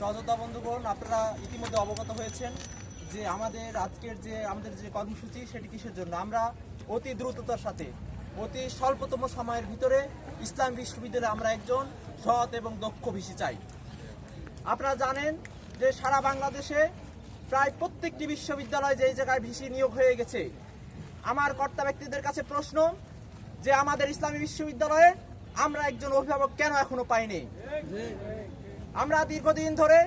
সহযোদ্ধা বন্ধুগণ, আপনারা ইতিমধ্যে অবগত হয়েছেন যে আমাদের আজকের যে, আমাদের যে কর্মসূচি সেটি কিসের জন্য? আমরা অতি দ্রুততার সাথে, অতি স্বল্পতম সময়ের ভিতরে ইসলাম বিশ্ববিদ্যালয়ে আমরা একজন সৎ এবং দক্ষ ভিসি চাই। আপনারা জানেন যে সারা বাংলাদেশে প্রায় প্রত্যেকটি বিশ্ববিদ্যালয় যে এই জায়গায় ভিসি নিয়োগ হয়ে গেছে, আমার কর্তা ব্যক্তিদের কাছে প্রশ্ন যে আমাদের ইসলামী বিশ্ববিদ্যালয়ে আমরা একজন অভিভাবক কেন এখনও পাইনি? আমরা দীর্ঘদিন ধরে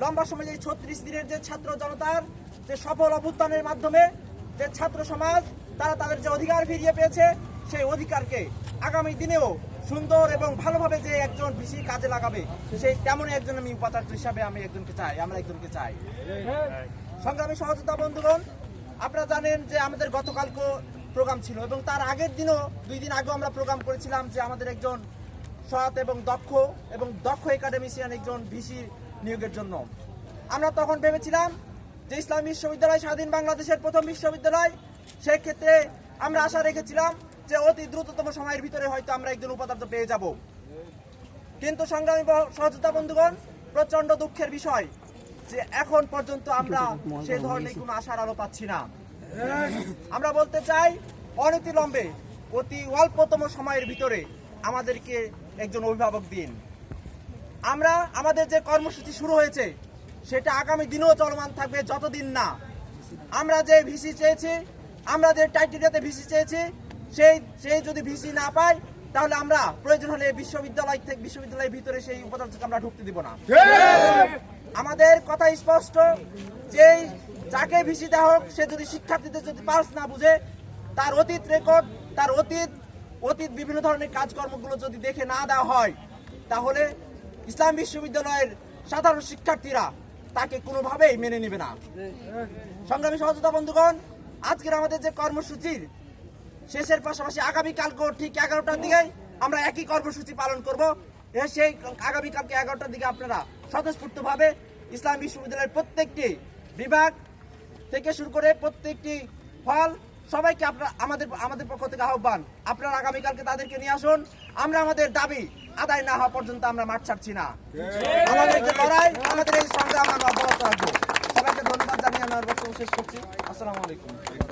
লম্বা সময় যে ছত্রিশ দিনের যে ছাত্র জনতার যে সফল অভ্যুত্থানের মাধ্যমে যে ছাত্র সমাজ, তারা তাদের যে অধিকার ফিরিয়ে পেয়েছে, সেই অধিকারকে আগামী দিনেও সুন্দর এবং ভালোভাবে যে একজন বেশি কাজে লাগাবে, সেই তেমনই একজন আমি উপাচার্য হিসাবে আমি একজনকে চাই, আমরা একজনকে চাই। সংগ্রামী সহযোদ্ধা বন্ধুগণ, আপনারা জানেন যে আমাদের গতকালকে প্রোগ্রাম ছিল এবং তার আগের দিনও দুই দিন আগেও আমরা প্রোগ্রাম করেছিলাম যে আমাদের একজন সৎ এবং দক্ষ এবং দক্ষ একাডেমিশিয়ান একজন ভিসি নিয়োগের জন্য। আমরা তখন ভেবেছিলাম যে ইসলাম বিশ্ববিদ্যালয় স্বাধীন বাংলাদেশের প্রথম বিশ্ববিদ্যালয়। সেক্ষেত্রে আমরা আশা রেখেছিলাম যে অতি দ্রুততম সময়ের ভিতরে হয়তো আমরা একজন উপাচার্য পেয়ে যাব। কিন্তু সংগ্রামী সহযোদ্ধা বন্ধুগণ প্রচণ্ড দুঃখের বিষয় যে এখন পর্যন্ত আমরা সে ধরনের কোনো আশার আলো পাচ্ছি না। আমরা বলতে চাই, অনতিলম্বে, অতি অল্পতম সময়ের ভিতরে আমাদেরকে একজন অভিভাবক দিন। আমরা আমাদের যে কর্মসূচি শুরু হয়েছে, সেটা আগামী দিনেও চলমান থাকবে যতদিন না। আমরা যে ভিসি চেয়েছি, আমরা যে টাইটেরিয়াতে ভিসি চেয়েছি, সেই সেই যদি ভিসি না পাই তাহলে আমরা প্রয়োজন হলে বিশ্ববিদ্যালয় থেকে, বিশ্ববিদ্যালয়ের ভিতরে সেই উপাচার্যকে আমরা ঢুকতে দিব না। আমাদের কথা স্পষ্ট যে যাকে ভিসি দেওয়া হোক, সে যদি শিক্ষার্থীদের যদি পাস না বুঝে, তার অতীত রেকর্ড তার অতীত অতীত বিভিন্ন ধরনের কাজকর্মগুলো যদি দেখে না দেওয়া হয়, তাহলে ইসলাম বিশ্ববিদ্যালয়ের সাধারণ শিক্ষার্থীরা তাকে কোনোভাবেই মেনে নেবে না। সংগ্রামী সহযোদ্ধা বন্ধুগণ, আজকের আমাদের যে কর্মসূচির শেষের পাশাপাশি আগামীকালকেও ঠিক এগারোটার দিকে আমরা একই কর্মসূচি পালন করব। সেই আগামীকালকে এগারোটার দিকে আপনারা স্বতঃস্ফূর্তভাবে ইসলাম বিশ্ববিদ্যালয়ের প্রত্যেকটি বিভাগ থেকে শুরু করে প্রত্যেকটি ফল সবাইকে আপনার আমাদের আমাদের পক্ষ থেকে আহ্বান। আপনারা আগামীকালকে তাদেরকে নিয়ে আসুন। আমরা আমাদের দাবি, আদায় না হওয়া পর্যন্ত আমরা মাঠ ছাড়ছি না। আমাদের যে লড়াই, আমাদের এই সংগ্রাম আমরা অব্যাহত রাখব। সবাইকে ধন্যবাদ জানিয়ে আমার বক্তব্য শেষ করছি। আসসালামু আলাইকুম।